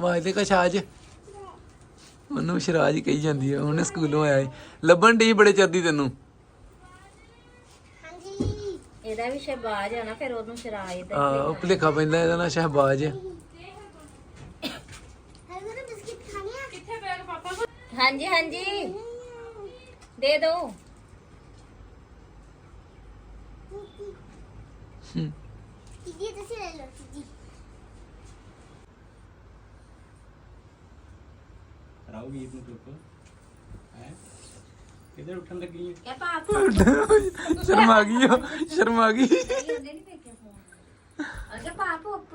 ਆਵਾਜ਼ ਤੇ ਕਸ਼ਾਜ ਉਹਨੂੰ ਸ਼ਰਾਜ ਹੀ ਕਹੀ ਜਾਂਦੀ ਆ ਉਹਨੇ ਸਕੂਲੋਂ ਆਇਆ ਏ ਲੱਭਣ ਦੀ ਬੜੇ ਚਰਦੀ ਤੈਨੂੰ। ਇਹਦਾ ਵੀ ਸ਼ਹਿਬਾਜ਼ ਆ ਨਾ ਫਿਰ ਉਹਨੂੰ ਸ਼ਰਾਏ ਤੇ ਆ ਉਹ ਭੁਲੇਖਾ ਪੈਂਦਾ ਇਹਦਾ ਨਾਂ ਸ਼ਹਿਬਾਜ਼। ਹੈ ਹਾਂਜੀ ਹਾਂਜੀ। ਦੇ ਦੋ। ਦੀਦੀ ਤੁਸੀਂ ਲੈ ਲਓ। ਰਾਉ ਵੀਰ ਨੂੰ ਚੁੱਪ ਹੈ? ਕਿਧਰ ਉੱਠਣ ਲੱਗੀ ਹੈ ਕਿਆ ਪਾਪ ਸ਼ਰਮ ਆ ਗਈ ਉਹ ਸ਼ਰਮ ਆ ਗਈ। ਨਹੀਂ ਫੋਨ ਅਗੇ ਪਾਪ ਉੱਪ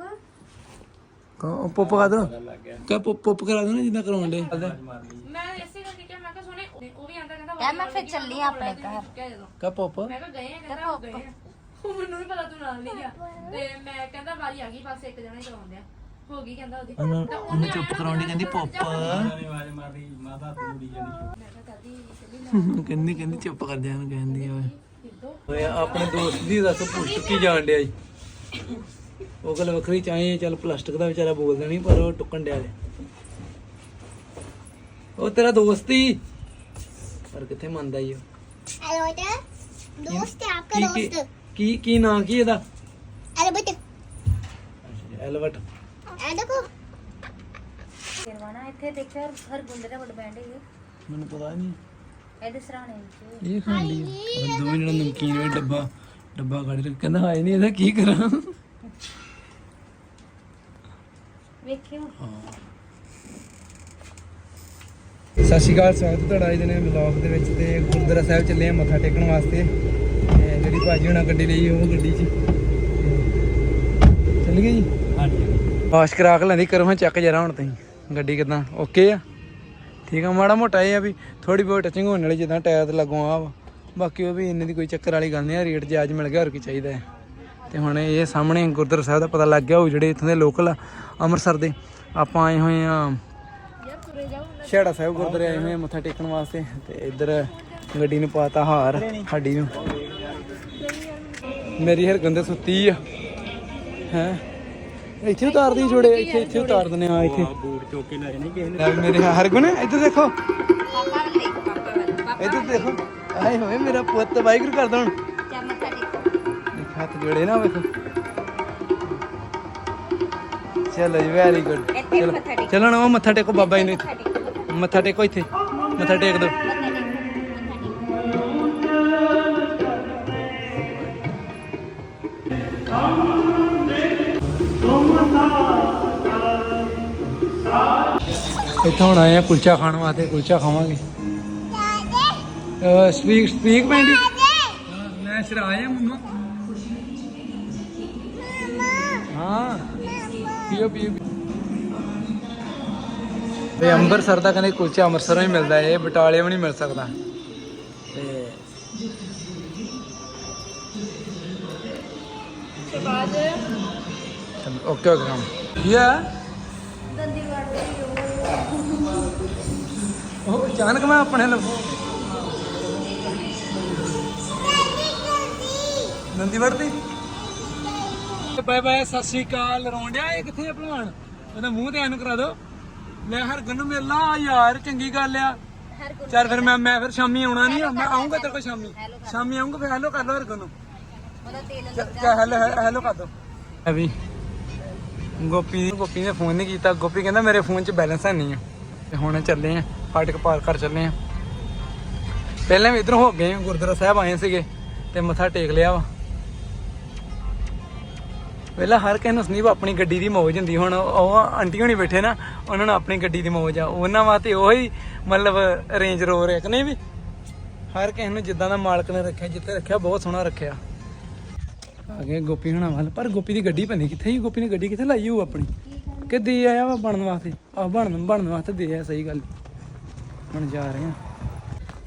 ਕੋ ਪੁੱਪ ਕਰਾ ਦੋ। ਪਤਾ ਲੱਗ ਗਿਆ। ਕਾ ਪੁੱਪ ਪੁੱਪ ਕਰਾ ਦੋ ਨਾ ਜਿੱਦਾਂ ਕਰਾਉਣ ਦੇ ਮਾਰ ਲਈ। ਮੈਂ ਇਸੇ ਕਰਕੇ ਕਿਹਾ ਮੈਂ ਕਿਹਾ ਸੋਨੇ ਉਹ ਵੀ ਆਂਦਾ ਕਹਿੰਦਾ ਕਹਿ ਮੈਂ ਫਿਰ ਚੱਲੀ ਆਂ ਆਪਣੇ ਘਰ। ਕਿਹਾ ਜਦੋਂ ਕਾ ਪੁੱਪ? ਮੈਂ ਕਿਹਾ ਗਏ ਆ ਕਹਿੰਦਾ ਉਹ ਗਏ ਆ। ਉਹ ਮੈਨੂੰ ਨਹੀਂ ਪਤਾ ਤੂੰ ਨਾਲ ਨਹੀਂ ਗਿਆ। ਤੇ ਮੈਂ ਕਹਿੰਦਾ ਵਾਰੀ ਆ ਗਈ ਬਸ ਇੱਕ ਜਣਾ ਹੀ ਕਰਾਉਂਦੇ ਆ ਹੋ ਗਈ ਕਹਿੰਦਾ ਉਹਦੀ ਉਹਨੂੰ ਉਹਨੂੰ ਚੁੱਪ ਕਰਾਉਣ ਦੀ ਕਹਿੰਦੀ ਪੁੱਪ ਉਹਨਾਂ ਨੇ ਆਵਾਜ਼ ਮਾਰੀ ਮਾਤਾ ਤੂੰ ਮੁੜੀ ਜਾਂਦੀ ਕਹਿੰਦੀ ਕਹਿੰਦੀ ਚੁੱਪ ਕਰ ਜਾ ਨੂੰ ਕਹਿੰਦੀ ਓਏ ਓਏ ਆਪਣੇ ਦੋਸਤ ਦੀ ਦੱਸ ਪੁੱਛ ਕੀ ਜਾਣ ਡਿਆ ਜੀ ਉਹ ਗੱਲ ਵੱਖਰੀ ਚਾਹੇ ਚੱਲ ਪਲਾਸਟਿਕ ਦਾ ਵਿਚਾਰਾ ਬੋਲਦਾ ਨਹੀਂ ਪਰ ਉਹ ਟੁੱਕਣ ਡਿਆ ਦੇ ਉਹ ਤੇਰਾ ਦੋਸਤ ਹੀ ਪਰ ਕਿੱਥੇ ਮੰਨਦਾ ਈ ਉਹ हेलो बेटा दोस्त है आपका ਕੀ ਕੀ दोस्त ਕੀ ਕੀ ਨਾਂ ਕੀ ਇਹਦਾ अरे बेटा ਐਲਵਟ ਮੈਨੂੰ ਪਤਾ ਨਹੀਂ ਇਹਦੇ ਸਰਾਣੇ ਵਿੱਚ। ਇਹ ਖਾਂਦੀ ਦੋਵੇਂ ਜਿਹੜਾ ਨਮਕੀਨ ਵੇ ਡੱਬਾ ਡੱਬਾ ਕੱਢ ਰਿਹਾ। ਕਹਿੰਦਾ ਹਾਏ ਨਹੀਂ ਇਹਦਾ ਕੀ ਕਰਾਂ? ਵੇਖਿਓ। ਸਤਿ ਸ਼੍ਰੀ ਅਕਾਲ ਸਵਾਗਤ ਹੈ ਤੁਹਾਡਾ ਅੱਜ ਦੇ ਦੇ ਵਿੱਚ ਤੇ ਗੁਰਦੁਆਰਾ ਸਾਹਿਬ ਚੱਲੇ ਆ ਮੱਥਾ ਟੇਕਣ ਵਾਸਤੇ। ਤੇ ਜਿਹੜੀ ਭਾਜੀ ਹੁਣਾਂ ਗੱਡੀ ਲਈ ਉਹ ਗੱਡੀ 'ਚ। ਚੱਲ ਗਏ ਜੀ? ਹਾਂਜੀ। ਵਾਸ਼ ਕਰਾ ਕੇ ਲੈਂਦੀ ਕਰੋ ਹਾਂ ਚੱਕ ਜਰਾ ਹੁਣ ਤੁਸੀਂ। ਗੱਡੀ ਕਿਦਾਂ? ਓਕੇ ਆ? ਠੀਕ ਆ, ਮਾੜਾ ਮੋਟਾ ਇਹ ਆ ਵੀ ਥੋੜੀ ਬਹੁਤ ਟਚਿੰਗ ਹੋਣ ਵਾਲੀ, ਜਿੱਦਾਂ ਟਾਇਰ ਤੇ ਲੱਗੋ ਆ ਬਾਕੀ ਉਹ ਵੀ ਇੰਨੇ ਦੀ ਕੋਈ ਚੱਕਰ ਵਾਲੀ ਗੱਲ ਨਹੀਂ ਆ, ਰੇਟ ਜਾਇਜ਼ ਮਿਲ ਗਿਆ, ਹੋਰ ਕੀ ਚਾਹੀਦਾ ਹੈ। ਤੇ ਹੁਣ ਇਹ ਸਾਹਮਣੇ ਗੁਰਦੁਆਰਾ ਸਾਹਿਬ ਦਾ ਪਤਾ ਲੱਗ ਗਿਆ ਉਹ ਜਿਹੜੇ ਇੱਥੋਂ ਦੇ ਲੋਕਲ ਆ, ਅੰਮ੍ਰਿਤਸਰ ਦੇ। ਆਪਾਂ ਆਏ ਹੋਏ ਆ ਛੇੜਾ ਸਾਹਿਬ ਗੁਰਦੁਆਰੇ ਆਏ ਹੋਏ ਆ ਮੱਥਾ ਟੇਕਣ ਵਾਸਤੇ, ਤੇ ਇੱਧਰ ਗੱਡੀ ਨੂੰ ਪਾਤਾ ਹਾਰ ਸਾਡੀ ਨੂੰ। ਮੇਰੀ ਹਰ ਗੰਦੇ ਸੁੱਤੀ ਆ। ਹੈ? ਇੱਥੇ ਉਤਾਰਦੀ ਜੋੜੇ ਇੱਥੇ ਇੱਥੇ ਉਤਾਰ ਦਿੰਦੇ ਆ ਇੱਥੇ। ਬੂਟ ਚੁੱਕ ਕੇ ਲੈ ਜਾਣੇ ਕਿਸੇ ਨੇ। ਮੇਰੇ ਹਰਗੁਣ ਇੱਧਰ ਦੇਖੋ। ਪਾਪਾ ਵੱਲ ਦੇਖ। ਪਾਪਾ ਵੱਲ। ਪਾਪਾ ਇੱਧਰ ਦੇਖੋ ਆਏ ਹੋਏ ਮੇਰਾ ਪੁੱਤ ਵਾਹਿਗੁਰੂ ਕਰਦਾ ਹੁਣ। ਚਾ ਮੱਥਾ ਟੇਕੋ। ਦੇਖ ਹੱਥ ਜੋੜੇ ਨਾ ਵੇਖੋ। ਚਲੋ ਜੀ ਵੈਰੀ ਗੁੱਡ ਚਲੋ ਮੱਥਾ ਟੇਕੋ। ਚਲੋ ਨਾ ਉਹ ਮੱਥਾ ਟੇਕੋ ਬਾਬਾ ਜੀ ਨੂੰ ਮੱਥਾ ਟੇਕੋ। ਇੱਥੇ। ਮੱਥਾ ਟੇਕ ਦਿਓ ਇੱਥੇ ਹੁਣ ਆਏ ਆ ਕੁਲਚਾ ਖਾਣ ਵਾਸਤੇ ਕੁਲਚਾ ਖਾਵਾਂਗੇ। ਸਪੀਕ ਸਪੀਕ ਪੈਂਦੀ ਮੈਂ ਸ਼ਰਾਇਆ ਮੰਮਾ। ਹਾਂ। ਪੀਓ ਪੀਓ ਤੇ ਅੰਮ੍ਰਿਤਸਰ ਦਾ ਕਹਿੰਦੇ ਕੁਲਚਾ ਅੰਮ੍ਰਿਤਸਰੋਂ ਹੀ ਮਿਲਦਾ ਇਹ ਬਟਾਲੇ ਵੀ ਨਹੀਂ ਮਿਲ ਸਕਦਾ। ਤੇ ਓਕੇ ਓਕੇ ਕੰਮ ਯਾ ਉਹ ਅਚਾਨਕ ਮੈਂ ਆਪਣੇ ਲੱਭ ਨੰਦੀ ਵੜਦੀ। ਬਾਏ ਬਾਏ ਸਤਿ ਸ਼੍ਰੀ ਅਕਾਲ। ਰੌਂਡਿਆ ਇਹ ਕਿੱਥੇ ਆ ਭਲਵਾਨ? ਉਹਦਾ ਮੂੰਹ ਤੇ ਐਨ ਕਰਾ ਦੋ ਲੈ ਹਰਗਨ ਨੂੰ ਮਿਲਣਾ ਆ ਯਾਰ ਚੰਗੀ ਗੱਲ ਆ। ਹਰ ਚੱਲ ਫਿਰ ਮੈਂ ਮੈਂ ਫਿਰ ਸ਼ਾਮੀ ਆਉਣਾ ਨਹੀਂ ਮੈਂ ਆਉਂਗਾ ਤੇਰੇ ਕੋਲ ਸ਼ਾਮੀ। ਸ਼ਾਮੀ ਆਉਂਗਾ ਫਿਰ ਹੈਲੋ ਕਰ ਲਓ ਹਰਗਨ ਨੂੰ ਉਹਦਾ ਤੇਲ ਹੈਲੋ ਹੈਲੋ ਕਰ ਦੋ ਅਭੀ ਗੋਪੀ ਗੋਪੀ ਨੇ ਫੋਨ ਨਹੀਂ ਕੀਤਾ। ਗੋਪੀ ਕਹਿੰਦਾ, ਮੇਰੇ ਫੋਨ 'ਚ ਬੈਲੈਂਸ ਹੈ ਨਹੀਂ ਆ। ਤੇ ਹੁਣ ਚੱਲੇ ਆ, ਫਾਟਕ ਪਾਰ ਕਰ ਚੱਲੇ ਆ। ਪਹਿਲਾਂ ਵੀ ਇਧਰੋਂ ਹੋ ਗਏ ਗੁਰਦੁਆਰਾ ਸਾਹਿਬ ਆਏ ਸੀਗੇ ਤੇ ਮੱਥਾ ਟੇਕ ਲਿਆ ਵਾ। ਪਹਿਲਾਂ ਹਰ ਕਿਸੇ ਨੂੰ ਸੰਦੀਪ ਆਪਣੀ ਗੱਡੀ ਦੀ ਮੌਜ ਹੁੰਦੀ, ਹੁਣ ਉਹ ਆਂਟੀ ਹੋਣੀ ਬੈਠੇ ਨਾ, ਉਹਨਾਂ ਨੂੰ ਆਪਣੀ ਗੱਡੀ ਦੀ ਮੌਜ ਆ। ਉਹਨਾਂ ਵਾਸਤੇ ਉਹੀ ਮਤਲਬ ਰੇਂਜ ਰੋਵਰ ਹੈ ਕਿ ਨਹੀਂ ਵੀ? ਹਰ ਕਿਸੇ ਨੂੰ ਜਿੱਦਾਂ ਦਾ ਮਾਲਕ ਨੇ ਰੱਖਿਆ, ਜਿੱਥੇ ਰੱਖਿਆ, ਬਹੁਤ ਸੋਹਣਾ ਰੱਖਿਆ। ਆ ਗਏ ਗੋਪੀ ਹੁਣਾਂ ਵੱਲ। ਪਰ ਗੋਪੀ ਦੀ ਗੱਡੀ ਪੈਂਦੀ ਕਿੱਥੇ ਹੀ ਗੋਪੀ ਨੇ ਗੱਡੀ ਕਿੱਥੇ ਲਾਈ ਹੋਊ ਆਪਣੀ? ਕਿ ਦੇ ਆਇਆ ਵਾ ਬਣਨ ਵਾਸਤੇ? ਆ ਬਣਨ ਬਣਨ ਵਾਸਤੇ ਦੇ ਆਇਆ ਸਹੀ ਗੱਲ। ਹੁਣ ਜਾ ਰਹੇ ਆ।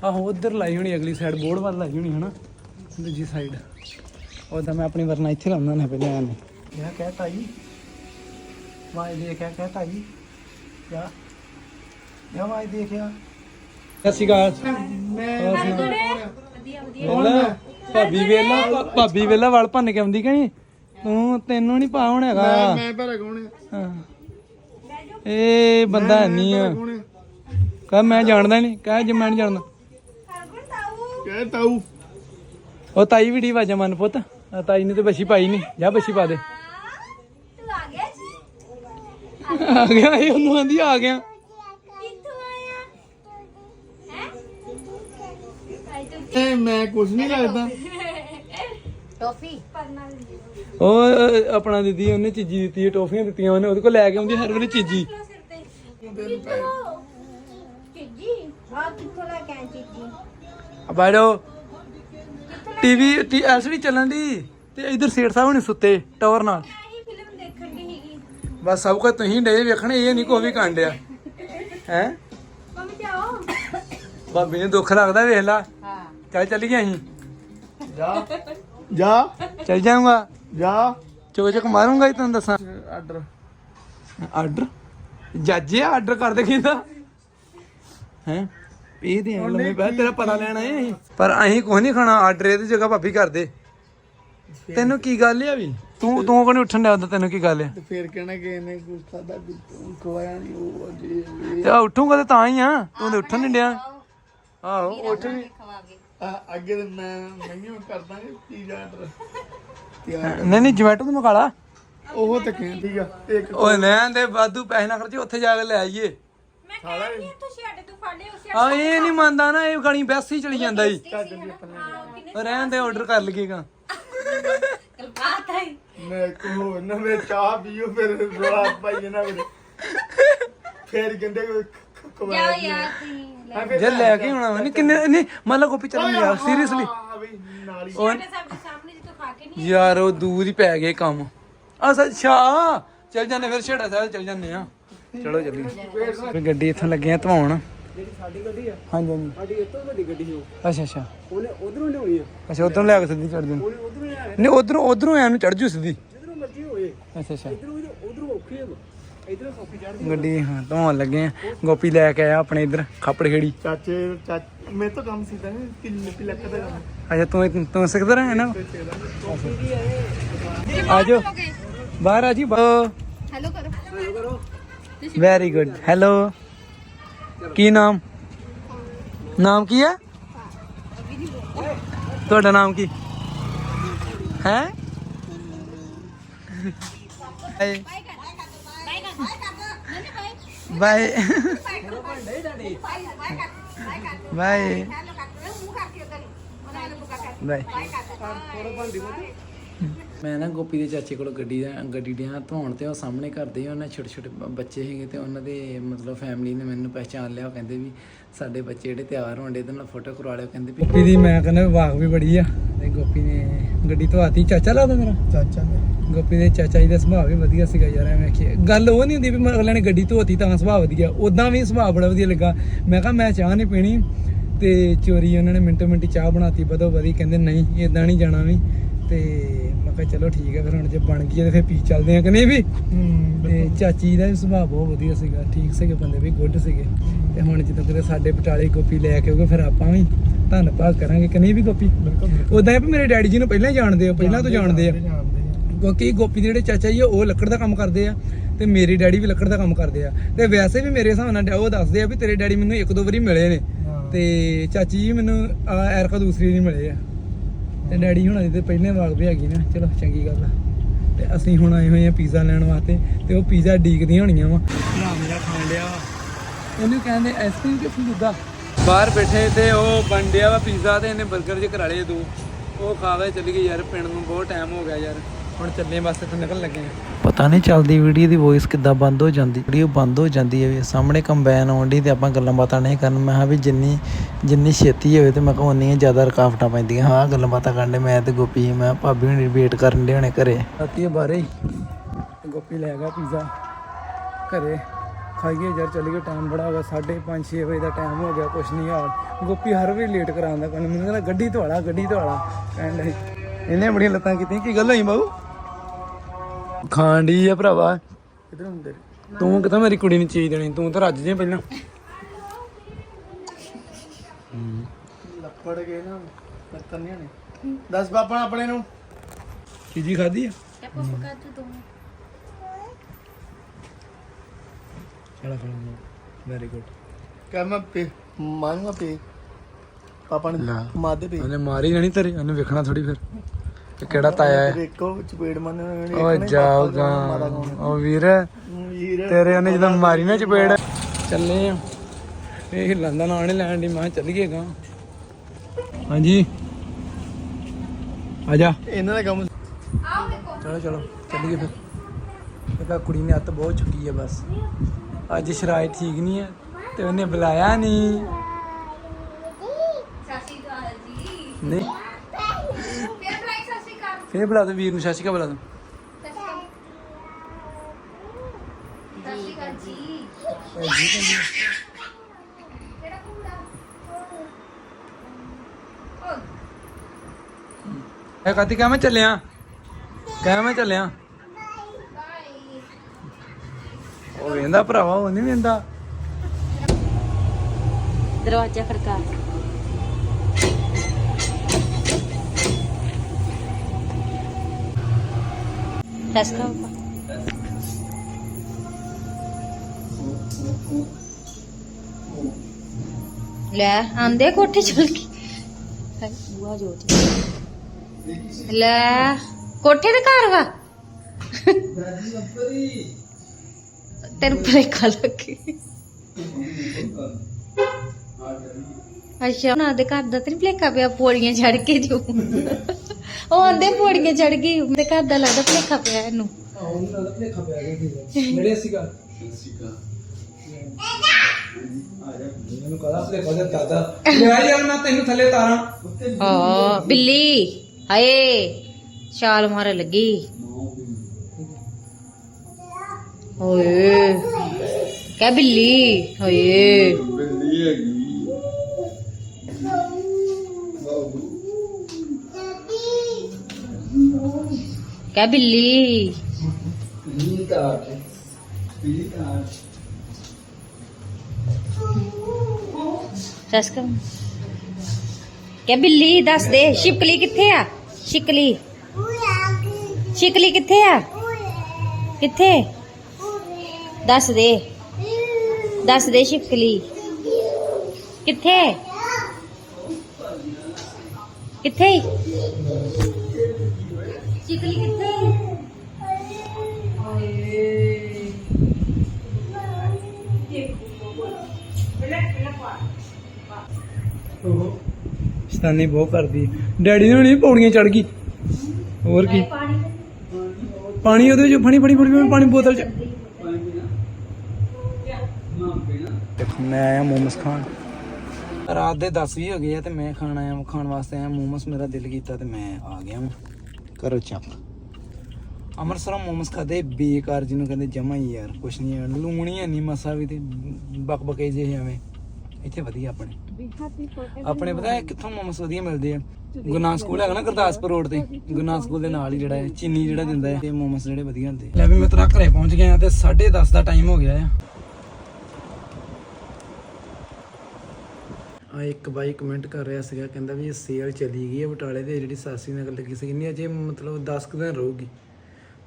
ਆਹੋ ਉਧਰ ਲਾਈ ਹੋਣੀ ਅਗਲੀ ਸਾਈਡ ਬੋਰਡ ਵੱਲ ਲਾਈ ਹੋਣੀ ਹਨਾ? ਦੂਜੀ ਸਾਈਡ ਉਹਦਾ ਮੈਂ ਆਪਣੀ ਵਰਨਾ ਇੱਥੇ ਲਾਉਂਦਾ ਨਾ ਪਹਿਲਾਂ ਨੇ ਕਿਆ ਕਹਿਤਾ ਜੀ ਵਾਈ ਦੇ ਕਿਆ ਕਹਿਤਾ ਜੀ ਕਿਆ? ਕਿਆ ਵਾਈ ਦੇਖਿਆ ਸਤਿ ਸ਼੍ਰੀ ਅਕਾਲ। ਮੈਂ ਵਧੀਆ ਵਧੀਆ ਭਾਬੀ ਵੇਲਾ ਭਾਬੀ ਵੇਲਾ ਵਲ ਭੰਨ ਕੇ ਆਉਂਦੀ ਕਹੀਂ? ਤੂੰ ਤੈਨੂੰ ਨਹੀਂ ਪਾ ਹੁਣ ਹੈਗਾ। ਮੈਂ ਮੈਂ ਭਰ ਹਾਂ। ਇਹ ਬੰਦਾ ਨਹੀਂ ਆ। ਕਹ ਮੈਂ ਜਾਣਦਾ ਨਹੀਂ ਕਹ ਜੇ ਮੈਂ ਨਹੀਂ ਜਾਣਦਾ। ਕਹਿ ਤਾਊ। ਉਹ ਤਾਈ ਵੀ ਢੀ ਵਾਜਾ ਮਨ ਪੁੱਤ। ਆ ਤਾਈ ਨੇ ਤੇ ਬੱਛੀ ਪਾਈ ਨਹੀਂ ਜਾ ਬੱਛੀ ਪਾ ਦੇ। ਤੂੰ ਆ ਗਿਆ ਜੀ? ਆ ਗਿਆ ਇਹ ਉਹਨੂੰ ਆਂਦੀ ਆ ਗਿਆ ਕਿੱਥੋਂ ਆਇਆ ਹੈ ਆਈ ਤੂੰ ਇਹ ਮੈਂ ਕੁਝ ਨਹੀਂ ਲੱਗਦਾ ਟੋਫੀ ਉਹ ਅਹ, ਆਪਣਾ ਦੀਦੀ ਉਹਨੇ ਚੀਜੀ ਦਿੱਤੀ ਹੈ ਟੋਫੀਆਂ ਦਿੱਤੀਆਂ ਉਹਨੇ ਉਹਦੇ ਕੋਲ ਲੈ ਕੇ ਆਉਂਦੀ ਹਰ ਵੇਲੇ ਚੀਜੀ। ਚੀਜੀ? ਆ ਕਿੱਥੋਂ ਲੈ ਕੇ ਆਈ ਚੀਜੀ? ਬਾੜੋ ਟੀਵੀ ਟੀ ਐਲਸੀਡੀ ਚੱਲਣ ਦੀ ਤੇ ਇਧਰ ਸੇਠ ਸਾਹਿਬ ਨੇ ਸੁੱਤੇ ਟਾਵਰ ਨਾਲ। ਆਹੀ ਫਿਲਮ ਦੇਖਣ ਦੀ ਹੈਗੀ ਬਸ ਸਭ ਕੁਝ ਤੁਸੀਂ ਡੇ ਵੇਖਣੇ ਇਹ ਨਹੀਂ ਕੋਈ ਵੀ ਕਾਂਡਿਆ ਹੈ? ਮੰਮੀ ਜਾਓ। ਨੂੰ ਦੁੱਖ ਲੱਗਦਾ ਵੇਖ ਲਾ। ਹਾਂ। ਚੱਲ ਚੱਲ ਗਏ ਅਸੀਂ। ਜਾ। ਜਾ। ਚੱਲ ਜਾਊਂਗਾ। ਜਾ। ਚੋਕ ਚਕ ਮਾਰੂੰਗਾ ਹੀ ਤੈਨੂੰ ਦੱਸਾਂ। ਆਰਡਰ ਆਰਡਰ ਜੱਜੇ ਆਰਡਰ ਕਰ ਦੇ ਕਹਿੰਦਾ? ਹੈ? ਇਹ ਦੇ ਲੰਮੇ ਪੈ ਤੇਰਾ ਪਤਾ ਲੈਣਾ ਹੈ ਅਸੀਂ। ਪਰ ਅਸੀਂ ਕੁਝ ਨਹੀਂ ਖਾਣਾ ਆਰਡਰ ਇਹਦੀ ਜਗ੍ਹਾ ਭਾਬੀ ਕਰ ਦੇ। ਤੈਨੂੰ ਕੀ ਗੱਲ ਆ ਵੀ? ਤੂੰ ਤੂੰ ਕੋਣੀ ਉੱਠਣ ਡਿਆ ਉਦੋਂ ਤੈਨੂੰ ਕੀ ਗੱਲ ਆ? ਤੇ ਫੇਰ ਕਹਿਣਾ ਕਿ ਇਹਨੇ ਕੁਝ ਖਾਦਾ ਕੁਝ ਖਵਾਇਆ ਨਹੀਂ ਉਹ ਅਜੇ ਇਹ। ਤੇ ਉੱਠੂਗਾ ਤੇ ਤਾਂ ਹੀ ਆ। ਤੂੰ ਤੇ ਉੱਠਣ ਨਹੀਂ ਡਿਆ। ਆਹੋ ਉੱਠ ਵੀ ਖਵਾਗੇ ਅੱਗੇ ਤੇ ਮੈਂ ਨਹੀਂ ਕਰ ਦਾਂਗੇ ਪੀਜ਼ਾ ਆਰਡਰ ਤਿਆਰ ਨਹੀਂ ਨਹੀਂ ਜਮੈਟੋ ਤੋਂ ਮੰਗਾ ਲਾ। ਉਹ ਤਾਂ ਕਹਿ ਠੀਕ ਆ ਇੱਕ ਓਏ ਲੈਣ ਦੇ ਵਾਧੂ ਪੈਸੇ ਨਾ ਖਰਚੀ ਉੱਥੇ ਜਾ ਕੇ ਲੈ ਆਈਏ। ਮੈਂ ਕਹਿੰਦੀ ਹਾਂ ਤੂੰ ਛੱਡ ਤੂੰ ਫੜ ਲਿਓ ਛੱਡ ਆ ਇਹ ਨਹੀਂ ਮੰਨਦਾ ਨਾ ਇਹ ਗਾਣੀ ਬੈਸੀ ਚਲੀ ਜਾਂਦਾ ਈ। ਰਹਿਣ ਦੇ ਆਰਡਰ ਕਰ ਲਈਏਗਾ ਬਾਤ ਹੈ ਮੈਂ ਕੋ ਨਾ ਮੈਂ ਚਾਹ ਪੀਓ ਫਿਰ ਰੋਲਾ ਪਾਈ ਨਾ ਮੇਰੇ ਫੇਰ ਕਹਿੰਦੇ ਕਿ ਯਾਰ ਤੁਸੀਂ ਜੇ। ਲੈ ਕੇ ਆਉਣਾ ਵਾ। ਨਹੀਂ ਕਿੰਨੇ ਨਹੀਂ ਮੰਨ ਲਾ ਗੋਪੀ ਚੱਲ ਯਾਰ ਸੀਰੀਅਸਲੀ ਨਾਲ। ਸਭ ਦੇ ਸਾਹਮਣੇ ਖਾ ਕੇ ਨਹੀਂ ਯਾਰ ਉਹ ਦੂਰ ਹੀ ਪੈ ਗਏ ਕੰਮ। ਆ ਅੱਛਾ ਚੱਲ ਜਾਂਦੇ ਫਿਰ ਛੇੜਾ ਸਾਹਿਬ ਚੱਲ ਜਾਂਦੇ ਆ ਚਲੋ ਚੱਲੀਏ। ਫਿਰ ਗੱਡੀ ਇੱਥੋਂ ਲੱਗੇ ਆ ਧਵਾਉਣ। ਜਿਹੜੀ ਸਾਡੀ ਗੱਡੀ ਆ। ਹਾਂਜੀ ਹਾਂਜੀ। ਸਾਡੀ ਤੋਂ ਵੱਡੀ ਗੱਡੀ ਹੋ ਅੱਛਾ ਅੱਛਾ। ਉਹਨੇ ਉਧਰੋਂ ਲਿਆਉਣੀ ਆ। ਅੱਛਾ ਉਧਰੋਂ ਲੈ ਕੇ ਸਿੱਧੀ ਚੜ ਜੂ ਉਹਨੇ ਉਧਰੋਂ ਲਿਆ ਨਹੀਂ ਉਧਰੋਂ ਉਧਰੋਂ ਐ ਨੂੰ ਚੜ ਜੂ ਸਿੱਧੀ। ਜਿੱਧਰੋਂ ਮਰਜ਼ੀ ਹੋਏ। ਅੱਛਾ ਅੱਛਾ। ਇਧਰੋਂ ਉਧਰੋਂ ਔਖੀ ਹੈ ਇਧਰੋਂ ਸੌਖੀ ਚੜ੍ਹਦੀ ਗੱਡੀ ਹਾਂ ਧਵਾਉਣ ਲੱਗੇ ਆ। ਗੋਪੀ ਲੈ ਕੇ ਆਇਆ ਆਪਣੇ ਇੱਧਰ ਖਾਪੜ ਖੇੜੀ ਚਾਚੇ ਚਾਚੇ ਮੈਂ ਤਾਂ ਕੰਮ ਸਿੱਧਾ ਨਹੀਂ ਕਿੰਨੇ ਕਿ ਲੱਖ ਦਾ ਕੰਮ ਅੱਛਾ ਤੂੰ ਤੂੰ ਸਿੱਖਦਾ ਰਹਿ ਨਾ? ਆਜੋ। ਬਾਹਰ ਆ ਜੀ ਹੈਲੋ ਕਰੋ। ਵੈਰੀ ਗੁੱਡ ਹੈਲੋ ਕੀ ਨਾਮ? ਨਾਮ ਕੀ ਹੈ? ਤੁਹਾਡਾ ਨਾਮ ਕੀ? ਹੈ? ਬਾਏ। ਬਾਏ। ਬਾਏ। ਮੈਂ ਨਾ ਗੋਪੀ ਦੇ ਚਾਚੇ ਕੋਲ ਗੱਡੀ ਦਾ ਗੱਡੀ ਡਿਆ ਧਵਾਉਣ ਤੇ ਉਹ ਸਾਹਮਣੇ ਘਰ ਦੇ ਉਹਨਾਂ ਛੋਟੇ ਛੋਟੇ ਬੱਚੇ ਹੈਗੇ ਤੇ ਉਹਨਾਂ ਦੇ ਮਤਲਬ ਫੈਮਿਲੀ ਨੇ ਮੈਨੂੰ ਪਹਿਚਾਨ ਲਿਆ। ਉਹ ਕਹਿੰਦੇ ਵੀ ਸਾਡੇ ਬੱਚੇ ਜਿਹੜੇ ਤਿਆਰ ਹੋਣ ਦੇ ਇਹਦੇ ਨਾਲ ਫੋਟੋ ਕਰਵਾ ਲਿਓ। ਕਹਿੰਦੇ ਵੀ ਗੋਪੀ ਦੀ ਮੈਂ ਕਹਿੰਦਾ ਵਾਕ ਵੀ ਬੜੀ ਆ ਤੇ ਗੋਪੀ ਨੇ ਗੱਡੀ ਧਵਾਤੀ। ਚਾਚਾ ਲੱਗਦਾ ਮੇਰਾ। ਚਾਚਾ ਨੇ ਗੋਪੀ ਦੇ ਚਾਚਾ ਜੀ ਦਾ ਸੁਭਾਅ ਵੀ ਵਧੀਆ ਸੀਗਾ ਯਾਰ ਐਵੇਂ ਕਿ ਗੱਲ ਉਹ ਨਹੀਂ ਹੁੰਦੀ ਵੀ ਮੈਂ ਅਗਲੇ ਨੇ ਗੱਡੀ ਧੋਤੀ ਤਾਂ ਸੁਭਾਅ ਵਧੀਆ। ਉਦਾਂ ਵੀ ਸੁਭਾਅ ਬੜਾ ਵਧੀਆ ਲੱਗਾ। ਮੈਂ ਕਿਹਾ ਮੈਂ ਚਾਹ ਨਹੀਂ ਪੀਣੀ। ਤੇ ਚੋਰੀ ਉਹਨਾਂ ਨੇ ਮਿੰਟੋ ਮਿੰਟੀ ਚਾਹ ਬਣਾਤੀ ਬਦੋ ਬਦੀ ਕਹਿੰਦੇ ਨਹੀਂ ਇਦਾਂ ਨਹੀਂ ਜਾਣਾ ਵੀ। ਤੇ ਮੈਂ ਕਿਹਾ ਚਲੋ ਠੀਕ ਹੈ ਫਿਰ ਹੁਣ ਜੇ ਬਣ ਗਈ ਹੈ ਤੇ ਫਿਰ ਪੀ ਚੱਲਦੇ ਆ ਕਿ ਨਹੀਂ ਵੀ? ਤੇ ਚਾਚੀ ਦਾ ਵੀ ਸੁਭਾਅ ਬਹੁਤ ਵਧੀਆ ਸੀਗਾ ਠੀਕ ਸੀਗੇ ਬੰਦੇ ਵੀ ਗੁੱਡ ਸੀਗੇ। ਤੇ ਹੁਣ ਜਦੋਂ ਕਿਤੇ ਸਾਡੇ ਬਟਾਲੇ ਗੋਪੀ ਲੈ ਕੇ ਆਉਗੇ ਫਿਰ ਆਪਾਂ ਵੀ ਧੰਨਵਾਦ ਕਰਾਂਗੇ ਕਿ ਨਹੀਂ ਵੀ ਗੋਪੀ? ਉਦਾਂ ਵੀ ਮੇਰੇ ਡੈਡੀ ਜੀ ਨੂੰ ਪਹਿਲਾਂ ਜਾਣਦੇ ਆ ਪਹਿਲਾਂ ਤੋਂ ਜਾਣਦੇ ਆ। ਕਿਉਂਕਿ ਗੋਪੀ ਦੇ ਜਿਹੜੇ ਚਾਚਾ ਜੀ ਆ, ਉਹ ਲੱਕੜ ਦਾ ਕੰਮ ਕਰਦੇ ਆ ਤੇ ਮੇਰੇ ਡੈਡੀ ਵੀ ਲੱਕੜ ਦਾ ਕੰਮ ਕਰਦੇ ਆ। ਤੇ ਵੈਸੇ ਵੀ ਮੇਰੇ ਹਿਸਾਬ ਨਾਲ ਉਹ ਦੱਸਦੇ ਆ ਵੀ ਤੇਰੇ ਡੈਡੀ ਮੈਨੂੰ ਇੱਕ ਦੋ ਵਾਰੀ ਮਿਲੇ ਨੇ। ਤੇ ਚਾਚੀ ਜੀ ਮੈਨੂੰ ਐਰਕਾ ਦੂਸਰੀ ਵਾਰੀ ਮਿਲੇ ਆ। ਤੇ ਡੈਡੀ ਹੁਣ ਅਜੇ ਤੇ ਪਹਿਲੇ ਵਾਗ ਵੀ ਹੈਗੀ ਨਾ, ਚਲੋ ਚੰਗੀ ਗੱਲ ਆ। ਤੇ ਅਸੀਂ ਹੁਣ ਆਏ ਹੋਏ ਆ ਪੀਜ਼ਾ ਲੈਣ ਵਾਸਤੇ ਤੇ ਉਹ ਪੀਜ਼ਾ ਡੀਕਦੀਆਂ ਹੋਣੀਆਂ ਵਾ। ਭਰਾ ਮੇਰਾ ਖਾਣ ਡਿਆ ਵਾ। ਇਹਨੂੰ ਕਹਿੰਦੇ ਆਈਸਕ੍ਰੀਮ ਕਿ ਫਲੂਦਾ? ਬਾਹਰ ਬੈਠੇ ਤੇ ਉਹ ਬਣ ਡਿਆ ਵਾ ਪੀਜ਼ਾ ਤੇ ਇਹਨੇ 버ਗਰ ਜੇ ਕਰਾ ਲਏ ਦੋ। ਉਹ ਖਾ ਕੇ ਚੱਲ ਗਈ ਯਾਰ, ਪਿੰਡ ਨੂੰ ਬਹੁਤ ਟਾਈਮ ਹੋ ਗਿਆ ਯਾਰ। ਹੁਣ ਚੱਲੇ ਬਸ ਇੱਥੋਂ ਨਿਕਲਣ ਲੱਗੇ ਆ। ਪਤਾ ਨਹੀਂ ਚੱਲਦੀ ਵੀਡੀਓ ਦੀ ਵੌਇਸ ਕਿੱਦਾਂ ਬੰਦ ਹੋ ਜਾਂਦੀ ਵੀਡੀਓ ਬੰਦ ਹੋ ਜਾਂਦੀ ਹੈ ਵੀ ਸਾਹਮਣੇ ਕੰਬਾਈਨ ਆਉਂਦੀ ਤੇ ਆਪਾਂ ਗੱਲਾਂ ਬਾਤਾਂ ਨਹੀਂ ਕਰਨ। ਮੈਂ ਕਿਹਾ ਵੀ ਜਿੰਨੀ ਜਿੰਨੀ ਛੇਤੀ ਹੋਵੇ ਤੇ ਮੈਂ ਕਿਹਾ ਉਨੀਆਂ ਜ਼ਿਆਦਾ ਰੁਕਾਵਟਾਂ ਪੈਂਦੀਆਂ। ਹਾਂ, ਗੱਲਾਂ ਬਾਤਾਂ ਕਰਨ ਦੇ ਮੈਂ ਤੇ ਗੋਪੀ, ਮੈਂ ਭਾਬੀ ਹੁਣੀ ਵੇਟ ਕਰਨ ਦੇ ਹੋਣੇ ਘਰੇ। ਰਾਤੀ ਬਾਰੇ ਗੋਪੀ ਲੈ ਗਿਆ ਪੀਜ਼ਾ ਘਰੇ। ਖਾਈਏ ਯਾਰ ਚੱਲ ਚੱਲੀਏ ਟਾਈਮ ਬੜਾ ਹੋ ਗਿਆ। 5:30 6 ਵਜੇ ਦਾ ਟਾਈਮ ਹੋ ਗਿਆ, ਕੁਛ ਨਹੀਂ ਹਾਲ ਗੋਪੀ ਹਰ ਵੇਲੇ ਲੇਟ ਕਰਾਉਂਦਾ। ਕਹਿੰਦਾ ਮੈਨੂੰ ਕਹਿੰਦਾ, ਗੱਡੀ ਧਵਾਲਾ ਗੱਡੀ ਧਵਾਲਾ। ਕਹਿੰਦਾ ਇਹਨੇ ਬੜੀਆਂ ਲੱਤਾਂ ਕੀਤੀਆਂ। ਕੀ ਗੱਲ ਹੋਈ ਬਾਬੂ ਖਾਣ ਡਈ ਆ ਭਰਾਵਾ। ਕਿਧਰ ਹੁੰਦੇ ਤੂੰ ਕਿਥੋਂ ਮੇਰੀ ਕੁੜੀ ਨੂੰ ਚੀਜ਼ ਦੇਣੀ? ਤੂੰ ਤਾਂ ਰੱਜ ਜੇ ਪਹਿਲਾਂ। ਲੱਪੜ ਗਏ ਨਾ ਲੱਤਨੀਆਂ ਨੇ ਦੱਸ ਬਾਪਾ ਆਪਣੇ ਨੂੰ। ਚੀਜ਼ੀ ਖਾਦੀ ਆ? ਚੱਪ ਪਕਾ ਤੂੰ ਤੂੰ? ਚਲਾ ਵੈਰੀ ਗੁੱਡ ਕਹਿ ਮੈਂ ਪੇ ਮਾਰੂੰਗਾ ਪੇ। ਪਾਪਾ ਨੇ। ਮਾਦੇ ਪੇ। ਉਹਨੇ ਮਾਰੀ ਜਾਣੀ ਤੇਰੇ ਉਹਨੇ ਵੇਖਣਾ ਥੋੜੀ ਫਿਰ। ਕਿ ਕਿਹੜਾ ਤਾਇਆ ਹੈ? ਇੱਕੋ ਚਪੇੜ ਮੰਨ ਓ ਜਾਊਗਾ ਓ ਵੀਰ ਤੇਰੇ ਉਹਨੇ ਜਦੋਂ ਮਾਰੀ ਨਾ ਚਪੇੜ। ਚੱਲੇ ਆ। ਇਹ ਹਿੱਲਣ ਦਾ ਨਾਂ ਨਹੀਂ ਲੈਣ ਦੀ ਮੈਂ ਕਿਹਾ ਚੱਲੀਏ ਗਾ। ਹਾਂਜੀ। ਆ ਜਾ। ਇਹਨਾਂ ਦਾ ਕੰਮ ਚਲੋ ਚਲੋ ਚੱਲੀਏ ਫਿਰ। ਇਹਦਾ ਕੁੜੀ ਨੇ ਹੱਥ ਬਹੁਤ ਚੁੱਕੀ ਹੈ ਬਸ। ਅੱਜ ਸ਼ਰਾਇ ਠੀਕ ਨਹੀਂ ਹੈ ਤੇ ਉਹਨੇ ਬੁਲਾਇਆ ਨਹੀਂ ਜੀ। ਨਹੀਂ ਫਿਰ ਬਲਾਈ ਸਤਿ ਸ਼੍ਰੀ ਅਕਾਲ ਫੇਰ ਬੁਲਾ ਦੋ, ਵੀਰ ਨੂੰ, ਸਤਿ ਬੁਲਾ ਦੋ। ਸਤਿ ਜੀ ਕਿਹੜਾ ਕੁੜਾ ਇਹ ਕਾਤੀ ਕਹਾਂ ਮੈਂ ਚੱਲਿਆ? ਕਹਾਂ ਮੈਂ ਚੱਲਿਆ? ਉਹ ਵੇਂਦਾ ਭਰਾਵਾ, ਉਹ ਨਹੀਂ ਵੇਂਦਾ। ਦਰਵਾਜ਼ਾ ਖੜਕਾ। ਟਸਕਾ ਲੈ ਆਂਦੇ ਕੋਠੇ ਚਲ ਕੇ ਹਾਏ, ਬੁਆ ਜੋਤ ਲੈ ਕੋਠੇ ਦੇ ਘਰ ਵਾ ਤੈਨੂੰ ਭਲੇਖਾ ਲੱਗੇ ਅੱਛਾ ਉਹਨਾਂ ਦੇ ਘਰ ਦਾ ਤੇ ਨੀ ਭਲੇਖਾ ਪਿਆ ਪੌੜੀਆਂ ਚੜ ਕੇ ਜੋ ਉਹ ਆਂਦੇ ਪੌੜੀਆਂ ਚੜ ਗਈ ਉਹਦੇ ਘਰ ਦਾ ਲੱਗਦਾ ਭਲੇਖਾ ਪਿਆ ਇਹਨੂੰ। ਉਹ ਨਹੀਂ ਲੱਗਦਾ ਭਲੇਖਾ ਪਿਆ ਗਿਆ ਨੇੜੇ ਸੀਗਾ ਮੈਨੂੰ ਕਹਦਾ ਭਲੇਖਾ ਦੇ ਦਾਦਾ? ਲੈ ਯਾਰ ਮੈਂ ਤੈਨੂੰ ਥੱਲੇ ਤਾਰਾਂ ਓ ਬਿੱਲੀ ਹਾਏ ਛਾਲ ਮਾਰ ਲੱਗੀ। ਓਏ ਕਹ ਬਿੱਲੀ ਹਾਏ। ਬਿੱਲੀ ਹੈਗੀ। ਕਹ ਬਿੱਲੀ ਠੀਕ ਆ ਠੀਕ ਆ ਦੱਸ ਕਰ ਕਹ ਬਿੱਲੀ ਦੱਸ ਦੇ ਸ਼ਿਪਕਲੀ ਕਿੱਥੇ ਆ ਸ਼ਿਕਲੀ ਸ਼ਿਕਲੀ ਕਿੱਥੇ ਆ ਕਿੱਥੇ ਦੱਸ ਸਤਾਨੀ ਬਹੁਤ ਕਰਦੀ ਡੈਡੀ ਨੇ ਨਹੀਂ ਪੌੜੀਆਂ ਚੜ ਗਈ। ਹੋਰ ਕੀ? ਪਾਣੀ ਉਹਦੇ ਵਿੱਚ ਫਣੀ ਫਣੀ ਫਣੀ ਪਾਣੀ ਬੋਤਲ ਚ। ਮੈਂ ਆਇਆ ਮੋਮਸ ਖਾਣ। ਰਾਤ ਦੇ 10 ਵੀ ਹੋ ਗਏ ਆ ਤੇ ਮੈਂ ਖਾਣ ਆਇਆ ਖਾਣ ਵਾਸਤੇ ਆਇਆ ਮੋਮਸ, ਮੇਰਾ ਦਿਲ ਕੀਤਾ ਤੇ ਮੈਂ ਆ ਗਿਆ ਵਾਂ। ਕਰੋ ਚੱਪ। ਅੰਮ੍ਰਿਤਸਰੋਂ ਮੋਮਸ ਖਾਦੇ ਬੇਕਾਰ ਜਿਹਨੂੰ ਕਹਿੰਦੇ ਜਮਾ ਹੀ ਯਾਰ, ਕੁਛ ਨਹੀਂ ਹੈ ਲੂਣੀ ਹੈ ਨਹੀਂ ਮਸਾ ਵੀ ਤੇ ਬਕ ਬਕੇ ਜੇ ਐਵੇਂ। ਇੱਥੇ ਵਧੀਆ ਆਪਣੇ। ਆਪਣੇ ਪਤਾ ਹੈ ਕਿੱਥੋਂ ਮੋਮਸ ਵਧੀਆ ਮਿਲਦੇ ਆ। ਗੁਰਨਾਮ ਸਕੂਲ ਹੈਗਾ ਨਾ ਗੁਰਦਾਸਪੁਰ ਰੋਡ ਤੇ। ਗੁਰਨਾਮ ਸਕੂਲ ਦੇ ਨਾਲ ਹੀ ਜਿਹੜਾ ਹੈ ਚੀਨੀ ਜਿਹੜਾ ਦਿੰਦਾ ਹੈ ਤੇ ਮੋਮਸ ਜਿਹੜੇ ਵਧੀਆ ਹੁੰਦੇ ਲੈ ਵੀ ਮੈਂ ਤੇਰਾ ਘਰੇ ਪਹੁੰਚ ਗਿਆ ਤੇ 10:30 ਦਾ ਟਾਈਮ ਹੋ ਗਿਆ ਆ। ਆ ਇੱਕ ਬਾਈ ਕਮੈਂਟ ਕਰ ਰਿਹਾ ਸੀਗਾ ਕਹਿੰਦਾ ਵੀ ਇਹ ਸੇਲ ਚਲੀ ਗਈ ਹੈ ਬਟਾਲੇ ਦੇ ਜਿਹੜੀ ਸਾਸੀ ਨਾਲ ਲੱਗੀ ਸੀ ਨਹੀਂ ਅਜੇ ਮਤਲਬ 10 ਕੁ ਦਿਨ ਰਹੂਗੀ।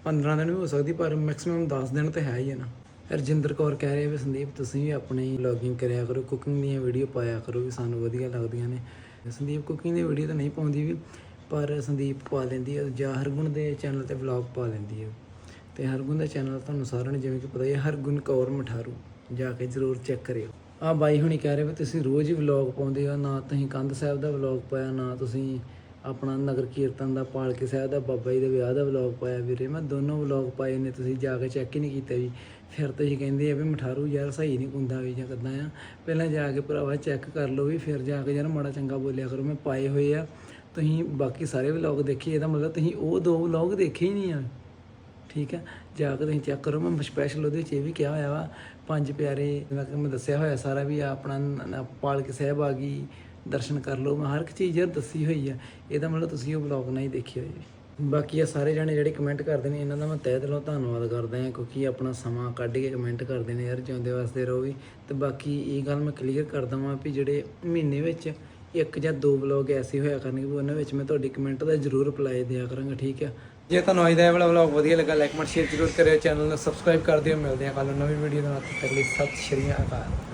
15 ਦਿਨ ਵੀ ਹੋ ਸਕਦੀ ਪਰ ਮੈਕਸਿਮਮ 10 ਦਿਨ ਤੇ ਹੈ ਹੀ ਹੈ ਨਾ। ਰਜਿੰਦਰ ਕੌਰ ਕਹਿ ਰਹੇ ਵੀ ਸੰਦੀਪ, ਤੁਸੀਂ ਵੀ ਆਪਣੀ ਵਲੌਗਿੰਗ ਕਰਿਆ ਕਰੋ ਕੁਕਿੰਗ ਦੀਆਂ ਵੀਡੀਓ ਪਾਇਆ ਕਰੋ ਵੀ ਸਾਨੂੰ ਵਧੀਆ ਲੱਗਦੀਆਂ ਨੇ। ਸੰਦੀਪ ਕੁਕਿੰਗ ਦੀ ਵੀਡੀਓ ਤਾਂ ਨਹੀਂ ਪਾਉਂਦੀ ਵੀ, ਪਰ ਸੰਦੀਪ ਪਾ ਲੈਂਦੀ ਹੈ ਜਾਂ ਹਰਗੁਣ ਦੇ ਚੈਨਲ ਤੇ ਵਲੌਗ ਪਾ ਲੈਂਦੀ ਹੈ ਤੇ ਹਰਗੁਣ ਦਾ ਚੈਨਲ ਤੁਹਾਨੂੰ ਸਾਰਿਆਂ ਨੂੰ ਜਿਵੇਂ ਕਿ ਪਤਾ ਹੈ ਹਰਗੁਣ ਕੌਰ ਮਠਾਰੂ, ਜਾ ਕੇ ਜ਼ਰੂਰ ਚੈੱਕ ਕਰਿਓ। ਆ ਬਾਈ ਹੁਣੀ ਕਹਿ ਰਹੇ ਵੀ ਤੁਸੀਂ ਰੋਜ਼ ਹੀ ਵਲੌਗ ਪਾਉਂਦੇ ਹੋ, ਨਾ ਤੁਸੀਂ ਕੰਧ ਸਾਹਿਬ ਦਾ ਵਲੌਗ ਪਾਇਆ, ਨਾ ਤੁਸੀਂ ਆਪਣਾ ਨਗਰ ਕੀਰਤਨ ਦਾ, ਪਾਲਕੀ ਸਾਹਿਬ ਦਾ, ਬਾਬਾ ਜੀ ਦੇ ਵਿਆਹ ਦਾ ਵਲੌਗ ਪਾਇਆ ਵੀਰੇ। ਮੈਂ ਦੋਨੋਂ ਵਲੌਗ ਪਾਏ ਨੇ, ਤੁਸੀਂ ਜਾ ਕੇ ਚੈੱਕ ਹੀ ਨਹੀਂ ਕੀਤਾ ਜੀ। ਫਿਰ ਤੁਸੀਂ ਕਹਿੰਦੇ ਆ ਵੀ ਮਠਾਰੂ ਯਾਰ ਸਹੀ ਨਹੀਂ ਕੁੰਦਾ ਵੀ ਜਾਂ ਕਿੱਦਾਂ ਆ। ਪਹਿਲਾਂ ਜਾ ਕੇ ਭਰਾਵਾ ਚੈੱਕ ਕਰ ਲਓ ਵੀ, ਫਿਰ ਜਾ ਕੇ ਯਾਰ ਮਾੜਾ ਚੰਗਾ ਬੋਲਿਆ ਕਰੋ। ਮੈਂ ਪਾਏ ਹੋਏ ਆ। ਤੁਸੀਂ ਬਾਕੀ ਸਾਰੇ ਵਲੌਗ ਦੇਖੇ, ਇਹਦਾ ਮਤਲਬ ਤੁਸੀਂ ਉਹ ਦੋ ਵਲੌਗ ਦੇਖੇ ਹੀ ਨਹੀਂ ਆ। ਠੀਕ ਹੈ ਜਾ ਕੇ ਤੁਸੀਂ ਚੈੱਕ ਕਰੋ। ਮੈਂ ਸਪੈਸ਼ਲ ਉਹਦੇ ਵਿੱਚ ਇਹ ਵੀ ਕਿਹਾ ਹੋਇਆ ਵਾ, ਪੰਜ ਪਿਆਰੇ, ਮੈਂ ਦੱਸਿਆ ਹੋਇਆ ਸਾਰਾ ਵੀ ਆ ਆਪਣਾ ਨ- ਪਾਲਕ ਸਾਹਿਬ ਆ ਗਈ। ਦਰਸ਼ਨ ਕਰ ਲਓ। ਮੈਂ ਹਰ ਇੱਕ ਚੀਜ਼ ਯਾਰ ਦੱਸੀ ਹੋਈ ਆ। ਇਹਦਾ ਮਤਲਬ ਤੁਸੀਂ ਉਹ ਵਲੌਗ ਨਹੀਂ ਦੇਖਿਆ ਹੋਏ ਬਾਕੀ ਆ ਸਾਰੇ ਜਾਣੇ ਜਿਹੜੇ ਕਮੈਂਟ ਕਰਦੇ ਨੇ, ਇਹਨਾਂ ਦਾ ਮੈਂ ਤਹਿ ਦਿਲੋਂ ਧੰਨਵਾਦ ਕਰਦਾ ਹਾਂ ਕਿਉਂਕਿ ਆਪਣਾ ਸਮਾਂ ਕੱਢ ਕੇ ਕਮੈਂਟ ਕਰਦੇ ਨੇ ਯਾਰ, ਜਿਉਂਦੇ ਵਾਸਤੇ ਰਹੋ ਵੀ। ਤੇ ਬਾਕੀ ਇਹ ਗੱਲ ਮੈਂ ਕਲੀਅਰ ਕਰ ਦਵਾਂ ਵੀ ਜਿਹੜੇ ਮਹੀਨੇ ਵਿੱਚ ਇੱਕ ਜਾਂ ਦੋ ਵਲੌਗ ਐਸੇ ਹੋਇਆ ਕਰਨਗੇ ਵੀ ਉਹਨਾਂ ਵਿੱਚ ਮੈਂ ਤੁਹਾਡੀ ਕਮੈਂਟ ਦਾ ਜ਼ਰੂਰ ਰਿਪਲਾਈ ਦਿਆ ਕਰਾਂਗਾ, ਠੀਕ ਹੈ ਜੇ ਤੁਹਾਨੂੰ ਅੱਜ ਦਾ ਇਹ ਵਾਲਾ ਵਲੌਗ ਵਧੀਆ ਲੱਗਾ ਲਾਈਕ ਕਮੈਂਟ ਸ਼ੇਅਰ ਜ਼ਰੂਰ ਕਰਿਓ। ਚੈਨਲ ਨੂੰ ਸਬਸਕ੍ਰਾਈਬ ਕਰ ਦਿਓ। ਮਿਲਦੇ ਹਾਂ ਕੱਲ ਨੂੰ ਨਵੀਂ ਵੀਡੀਓ ਦੇ ਨਾਲ। ਤੱਕ ਲਈ ਸਤਿ ਸ਼੍ਰੀ ਅਕਾਲ।